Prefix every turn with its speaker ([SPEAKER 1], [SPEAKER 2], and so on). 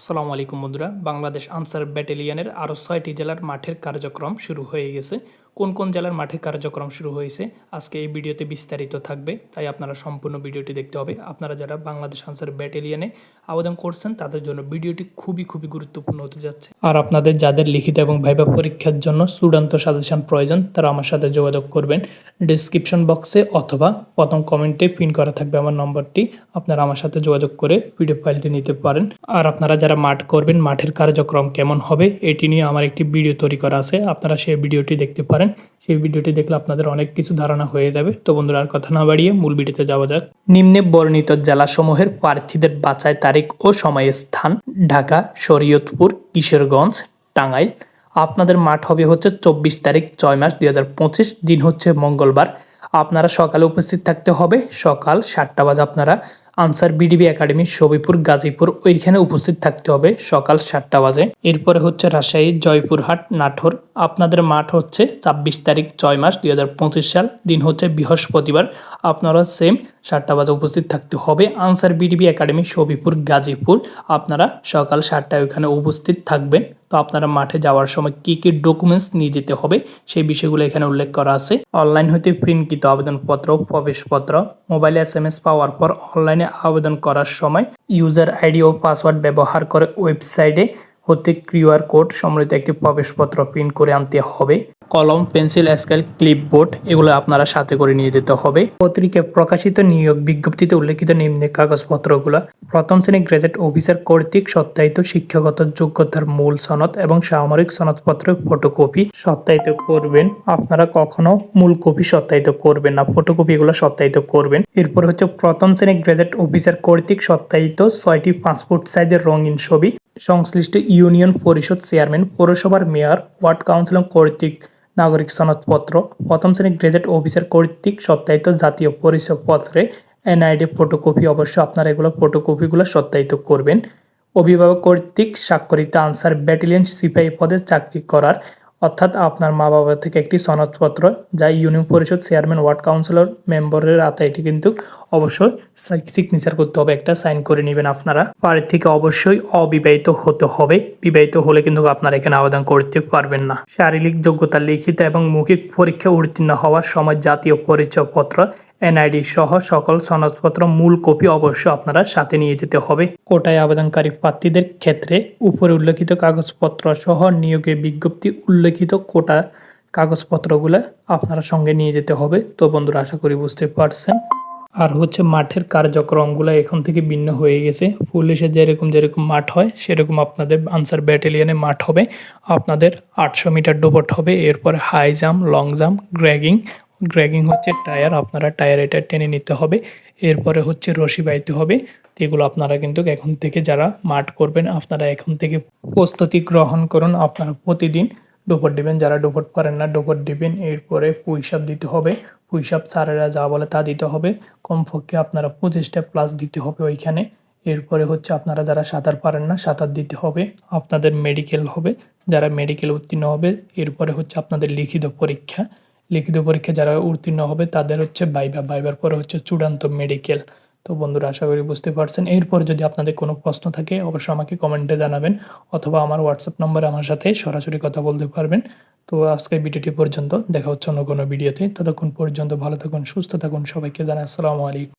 [SPEAKER 1] আসসালামু আলাইকুম বন্ধুরা। বাংলাদেশ আনসার ব্যাটালিয়নের আরও ছয়টি জেলার মাঠের কার্যক্রম শুরু হয়ে গেছে। কোন কোন জেলার মাঠের কার্যক্রম শুরু হয়েছে, আজকে এই ভিডিওতে বিস্তারিত থাকবে, তাই আপনারা সম্পূর্ণ ভিডিওটি দেখতে হবে। আপনারা যারা বাংলাদেশ আনসার ব্যাটালিয়নে আবেদন করছেন, তাদের জন্য ভিডিওটি খুবই খুবই গুরুত্বপূর্ণ হতে যাচ্ছে। আর আপনাদের যাদের লিখিত এবং ভাইবা পরীক্ষার জন্য চূড়ান্ত সাজেশন প্রয়োজন, তারা আমার সাথে যোগাযোগ করবেন ডিসক্রিপশন বক্সে অথবা প্রথম কমেন্টে পিন করা থাকবে আমার নম্বরটি। আপনারা আমার সাথে যোগাযোগ করে পিডিএফ ফাইলটি নিতে পারেন। আর আপনারা যারা মাঠ করবেন, মাঠের কার্যক্রম কেমন হবে, এটি নিয়ে আমার একটি ভিডিও তৈরি করা আছে, আপনারা সেই ভিডিওটি দেখতে পারেন। সেই ভিডিওটি দেখলে আপনাদের অনেক কিছু ধারণা হয়ে যাবে। তো বন্ধুরা, আর কথা না বাড়িয়ে মূল ভিডিওতে যাওয়া যাক। নিম্নে বর্ণিত জেলাসমূহের প্রার্থীদের বাছাই তারিখ ও সময় স্থান ঢাকা, শরীয়তপুর, কিশোরগঞ্জ, টাঙ্গাইল। আপনাদের মাঠ হবে হচ্ছে চব্বিশ তারিখ, ছয় মাস দুই হাজার পঁচিশ। দিন হচ্ছে মঙ্গলবার। আপনারা সকালে উপস্থিত থাকতে হবে। সকাল সাতটা বাজে আপনারা আনসার বিডিবি একাডেমি সবিপুর গাজীপুর ওইখানে উপস্থিত থাকতে হবে সকাল সাতটা বাজে। এরপরে হচ্ছে রাজশাহী, জয়পুরহাট, নাটোর। আপনাদের মাঠ হচ্ছে ছাব্বিশ তারিখ ছয় মাস দুই হাজার পঁচিশ সাল। দিন হচ্ছে বৃহস্পতিবার। আপনারা সেম সাতটা বাজে উপস্থিত থাকতে হবে। Ansar VDP academy Shafipur Gazipur. আপনারা সকাল সাতটায় ওইখানে উপস্থিত থাকবেন। তো আপনারা মাঠে যাওয়ার সময় কি কি ডকুমেন্টস নিয়ে যেতে হবে সেই বিষয়গুলো এখানে উল্লেখ করা আছে। অনলাইন হইতে প্রিন্টকৃত আবেদনপত্র, প্রবেশপত্র মোবাইল এস এম এস পাওয়ার পর অনলাইনে আবেদন করার সময় ইউজার আইডি ও পাসওয়ার্ড ব্যবহার করে ওয়েবসাইটে হতে কিউআর কোড সম্বলিত একটি প্রবেশপত্র প্রিন্ট করে আনতে হবে। কলম, পেন্সিল, স্কেল, ক্লিপবোর্ড এগুলো আপনারা সাথে করে নিয়ে যেতে হবে। পত্রিকায় প্রকাশিত নিয়োগ বিজ্ঞপ্তিতে উল্লেখিত নিম্নে কাগজপত্রগুলো, প্রথম শ্রেণি গ্রাজুয়েট অফিসার কর্তৃক সত্যায়িত শিক্ষাগত যোগ্যতার মূল সনদ এবং সামরিক সনদপত্রের ফটোকপি সত্যায়িত করবেন। আপনারা কখনো মূল কপি সত্যায়িত করবেন না, ফটোকপি এগুলো সত্যায়িত করবেন। এরপর হচ্ছে প্রথম শ্রেণি গ্রাজুয়েট অফিসার কর্তৃক সত্যায়িত ছয়টি পাসপোর্ট সাইজের রঙিন ছবি। সংশ্লিষ্ট ইউনিয়ন পরিষদ চেয়ারম্যান, পৌরসভার মেয়র, ওয়ার্ড কাউন্সিলর কর্তৃক নাগরিক সনদপত্র প্রথম শ্রেণির গ্রেজেট অফিসার কর্তৃক সত্যায়িত জাতীয় পরিচয়পত্রে এনআইডি ফটোকপি অবশ্য আপনারা এগুলো ফটোকপিগুলো সত্যায়িত করবেন। অভিভাবক কর্তৃক স্বাক্ষরিত আনসার ব্যাটালিয়ন সিপাহী পদে চাকরি করার অর্থাৎ আপনার মা বাবা থেকে একটি সনদপত্র যা ইউনিয়ন পরিষদ চেয়ারম্যান, ওয়ার্ড কাউন্সিলর মেম্বারের হাতে এটি কিন্তু অবশ্যই সিগনেচার করতে হবে, একটা সাইন করে নেবেন আপনারা। বাড়ির থেকে অবশ্যই অবিবাহিত হতে হবে। বিবাহিত হলে কিন্তু আপনারা এখানে আবেদন করতে পারবেন না। শারীরিক যোগ্যতা লিখিত এবং মৌখিক পরীক্ষা উত্তীর্ণ হওয়ার সময় জাতীয় পরিচয়পত্র এনআইডি সহ সকল সনদপত্র মূল কপি অবশ্য আপনারা সাথে নিয়ে যেতে হবে। কোটায় আবেদনকারী প্রার্থীদের ক্ষেত্রে উপরে উল্লেখিত কাগজপত্র সহ নিয়োগের বিজ্ঞপ্তি, উল্লেখিত কোটা কাগজপত্রগুলো আপনারা সঙ্গে নিয়ে যেতে হবে। তো বন্ধুরা, আশা করি বুঝতে পারছেন। আর হচ্ছে মাঠের কার্যক্রমগুলো এখন থেকে ভিন্ন হয়ে গেছে। পুলিশের যেরকম যেরকম মাঠ হয়, সেরকম আপনাদের আনসার ব্যাটালিয়নে মাঠ হবে। আপনাদের আটশো মিটার ডোবট হবে। এরপর হাই জাম্প লং জাম্প গ্র্যাগিং গ্র্যাগিং হচ্ছে টায়ার, আপনারা টায়ার এটা টেনে নিতে হবে। এরপরে হচ্ছে রশি বাইতে হবে। তো এগুলো আপনারা কিন্তু এখন থেকে যারা মাঠ করবেন, আপনারা এখন থেকে প্রস্তুতি গ্রহণ করুন। আপনারা প্রতিদিন ডোপট দিবেন, যারা ডোপট পারেন না ডোপট দিবেন। এরপরে পুঁইশাপ দিতে হবে। পুঁইশাপ স্যারেরা যা বলে তা দিতে হবে। কমপক্ষে আপনারা পঁচিশটা প্লাস দিতে হবে ওইখানে। এরপরে হচ্ছে আপনারা যারা সাঁতার পারেন না, সাঁতার দিতে হবে। আপনাদের মেডিকেল হবে। যারা মেডিকেল উত্তীর্ণ হবে, এরপরে হচ্ছে আপনাদের লিখিত পরীক্ষা। লিখিত পরীক্ষা যারা উত্তীর্ণ হবে তাদের হচ্ছে বাইবা, বাইবার পরে হচ্ছে চূড়ান্ত মেডিকেল তো বন্ধুরা, আশা করি বুঝতে পারছেন। এরপর যদি আপনাদের কোনো প্রশ্ন থাকে, অবশ্যই আমাকে কমেন্টে জানাবেন অথবা আমার হোয়াটসঅ্যাপ নম্বরে আমার সাথে সরাসরি কথা বলতে পারবেন। তো আজকে ভিডিওটি পর্যন্ত দেখা হচ্ছে অন্য কোনো ভিডিওতে। ততক্ষণ পর্যন্ত ভালো থাকুন, সুস্থ থাকুন। সবাইকে জানাই আসসালামু আলাইকুম।